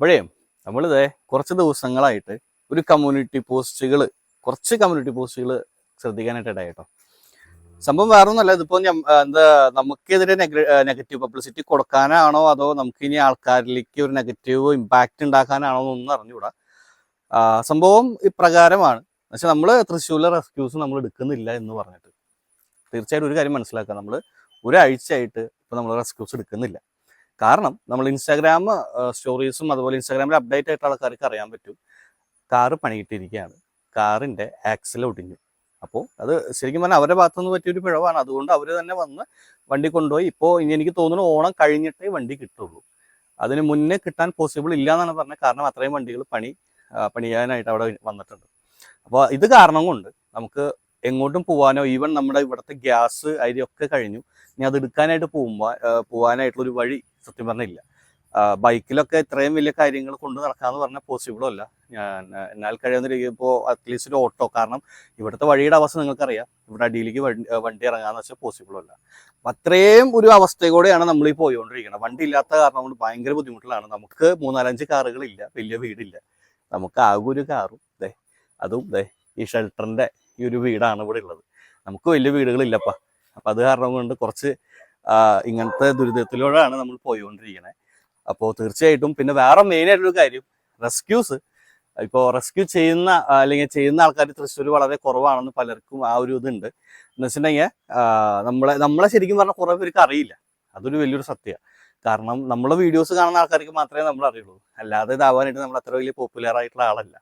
അപ്പോഴേ നമ്മളിത് കുറച്ച് ദിവസങ്ങളായിട്ട് ഒരു കമ്മ്യൂണിറ്റി പോസ്റ്റുകൾ കുറച്ച് കമ്മ്യൂണിറ്റി പോസ്റ്റുകൾ ശ്രദ്ധിക്കാനായിട്ട് ഇടയായിട്ടോ സംഭവം വേറെ ഒന്നുമല്ല ഇതിപ്പോൾ എന്താ നമുക്കെതിരെ നെഗറ്റീവ് പബ്ലിസിറ്റി കൊടുക്കാനാണോ അതോ നമുക്ക് ഇനി ആൾക്കാരിലേക്ക് ഒരു നെഗറ്റീവ് ഇമ്പാക്റ്റ് ഉണ്ടാക്കാനാണോ എന്നൊന്നും അറിഞ്ഞുകൂടാ. സംഭവം ഇപ്രകാരമാണ്. എന്നുവെച്ചാൽ നമ്മൾ തൃശ്ശൂരിലെ റെസ്ക്യൂസ് നമ്മൾ എടുക്കുന്നില്ല എന്ന് പറഞ്ഞിട്ട്. തീർച്ചയായിട്ടും ഒരു കാര്യം മനസ്സിലാക്കുക. നമ്മൾ ഒരാഴ്ചയായിട്ട് ഇപ്പം നമ്മൾ റെസ്ക്യൂസ് എടുക്കുന്നില്ല. കാരണം നമ്മൾ ഇൻസ്റ്റാഗ്രാം സ്റ്റോറീസും അതുപോലെ ഇൻസ്റ്റാഗ്രാമിൽ അപ്ഡേറ്റ് ആയിട്ട് ആൾക്കാർക്ക് അറിയാൻ പറ്റും. കാറ് പണിയിട്ടിരിക്കുകയാണ്. കാറിന്റെ ആക്സിൽ ഒടിഞ്ഞു. അപ്പോൾ അത് ശരിക്കും പറഞ്ഞാൽ അവരുടെ ഭാഗത്തുനിന്ന് പറ്റിയൊരു പിഴവാണ്. അതുകൊണ്ട് അവർ തന്നെ വന്ന് വണ്ടി കൊണ്ടുപോയി. ഇപ്പോൾ ഇനി എനിക്ക് തോന്നുന്നു ഓണം കഴിഞ്ഞിട്ടേ വണ്ടി കിട്ടുള്ളൂ. അതിന് മുന്നേ കിട്ടാൻ പോസിബിൾ ഇല്ല എന്നാണ് പറഞ്ഞത്. കാരണം അത്രയും വണ്ടികൾ പണി പണിയാനായിട്ട് അവിടെ വന്നിട്ടുണ്ട്. അപ്പോൾ ഇത് കാരണം കൊണ്ട് നമുക്ക് എങ്ങോട്ടും പോകാനോ ഈവൻ നമ്മുടെ ഇവിടുത്തെ ഗ്യാസ് അരിയൊക്കെ കഴിഞ്ഞു. ഇനി അത് എടുക്കാനായിട്ട് പോകുമ്പോൾ പോകാനായിട്ടുള്ള ഒരു വഴി സത്യം പറഞ്ഞില്ല. ബൈക്കിലൊക്കെ ഇത്രയും വലിയ കാര്യങ്ങൾ കൊണ്ട് നടക്കാന്ന് പറഞ്ഞാൽ പോസിബിളും അല്ല. ഞാൻ എന്നാൽ കഴിയുന്ന രീതിയിപ്പോൾ അറ്റ്ലീസ്റ്റ് ഒരു ഓട്ടോ കാരണം ഇവിടുത്തെ വഴിയുടെ അവസ്ഥ നിങ്ങൾക്കറിയാം. ഇവിടെ അടിയിലേക്ക് വണ്ടി ഇറങ്ങാന്ന് വെച്ചാൽ പോസിബിളും അല്ല. അത്രയും ഒരു അവസ്ഥയോടെയാണ് നമ്മൾ ഈ പോയിക്കൊണ്ടിരിക്കുന്നത് വണ്ടി ഇല്ലാത്ത കാരണം കൊണ്ട് ഭയങ്കര ബുദ്ധിമുട്ടിലാണ്. നമുക്ക് മൂന്നാലഞ്ച് കാറുകളില്ല. വലിയ വീടില്ല. നമുക്ക് ആകെ ഒരു കാറും ദേ അതും ദേ ഈ ഷെൽട്ടറിന്റെ ഈ ഒരു വീടാണ് ഇവിടെ ഉള്ളത്. നമുക്ക് വലിയ വീടുകളില്ലപ്പാ. അപ്പം അത് കാരണം കൊണ്ട് കുറച്ച് ഇങ്ങനത്തെ ദുരിതത്തിലൂടെയാണ് നമ്മൾ പോയിക്കൊണ്ടിരിക്കുന്നത് അപ്പോൾ തീർച്ചയായിട്ടും പിന്നെ വേറെ മെയിനായിട്ടൊരു കാര്യം റെസ്ക്യൂസ് ഇപ്പോൾ റെസ്ക്യൂ ചെയ്യുന്ന അല്ലെങ്കിൽ ചെയ്യുന്ന ആൾക്കാർ തൃശ്ശൂർ വളരെ കുറവാണെന്ന് പലർക്കും ആ ഒരു ഇതുണ്ട്. എന്ന് വെച്ചിട്ടുണ്ടെങ്കിൽ നമ്മളെ നമ്മളെ ശരിക്കും പറഞ്ഞാൽ കുറേ പേർക്ക് അറിയില്ല. അതൊരു വലിയൊരു സത്യമാണ് കാരണം നമ്മളെ വീഡിയോസ് കാണുന്ന ആൾക്കാർക്ക് മാത്രമേ നമ്മൾ അറിയുള്ളൂ അല്ലാതെ ഇതാവാനായിട്ട് നമ്മൾ അത്ര വലിയ പോപ്പുലർ ആയിട്ടുള്ള ആളല്ല.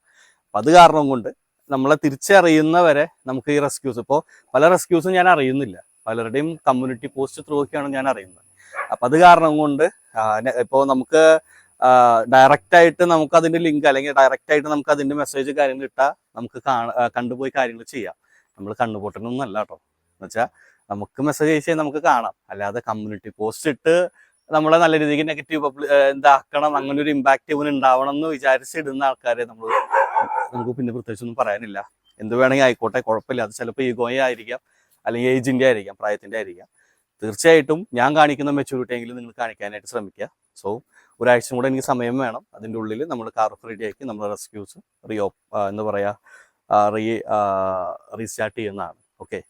അപ്പം അത് കാരണം കൊണ്ട് നമ്മളെ തിരിച്ചറിയുന്നവരെ നമുക്ക് ഈ റെസ്ക്യൂസ് ഇപ്പോൾ പല റെസ്ക്യൂസും ഞാൻ അറിയുന്നില്ല. പലരുടെയും കമ്മ്യൂണിറ്റി പോസ്റ്റ് ത്രൂ ഒക്കെയാണ് ഞാൻ അറിയുന്നത്. അപ്പം അത് കാരണം കൊണ്ട് ഇപ്പോൾ നമുക്ക് ഡയറക്റ്റ് ആയിട്ട് നമുക്ക് അതിന്റെ ലിങ്ക് അല്ലെങ്കിൽ ഡയറക്റ്റ് ആയിട്ട് നമുക്ക് അതിന്റെ മെസ്സേജ് കാര്യങ്ങൾ ഇട്ടാൽ നമുക്ക് കണ്ടുപോയി കാര്യങ്ങൾ ചെയ്യാം. നമ്മൾ കണ്ണുപൊട്ടനൊന്നും അല്ല കേട്ടോ. എന്നുവെച്ചാൽ നമുക്ക് മെസ്സേജ് അയച്ചാൽ നമുക്ക് കാണാം. അല്ലാതെ കമ്മ്യൂണിറ്റി പോസ്റ്റ് ഇട്ട് നമ്മളെ നല്ല രീതിക്ക് നെഗറ്റീവ് പബ്ലി ഇതാക്കണം അങ്ങനെ ഒരു ഇമ്പാക്റ്റ് ഇവന് ഉണ്ടാവണം എന്ന് വിചാരിച്ചിടുന്ന ആൾക്കാരെ നമ്മൾ നമുക്ക് പിന്നെ പ്രത്യേകിച്ചൊന്നും പറയാനില്ല. എന്ത് വേണമെങ്കിൽ ആയിക്കോട്ടെ കുഴപ്പമില്ല. അത് ചിലപ്പോൾ ഈഗോയെ ആയിരിക്കാം അല്ലെങ്കിൽ ഏജിന്റെ ആയിരിക്കാം പ്രായത്തിന്റെ ആയിരിക്കാം. തീർച്ചയായിട്ടും ഞാൻ കാണിക്കുന്ന മെച്ചൂരിറ്റി എങ്കിലും നിങ്ങൾ കാണിക്കാനായിട്ട് ശ്രമിക്കുക. സോ ഒരാഴ്ച കൂടെ എനിക്ക് സമയം വേണം. അതിന്റെ ഉള്ളിൽ നമ്മൾ കാർ ആക്കി നമ്മൾ റെസ്ക്യൂസ് റീ എന്താ പറയുക റീ റീസ്റ്റാർട്ട് ചെയ്യുന്നതാണ്. ഓക്കെ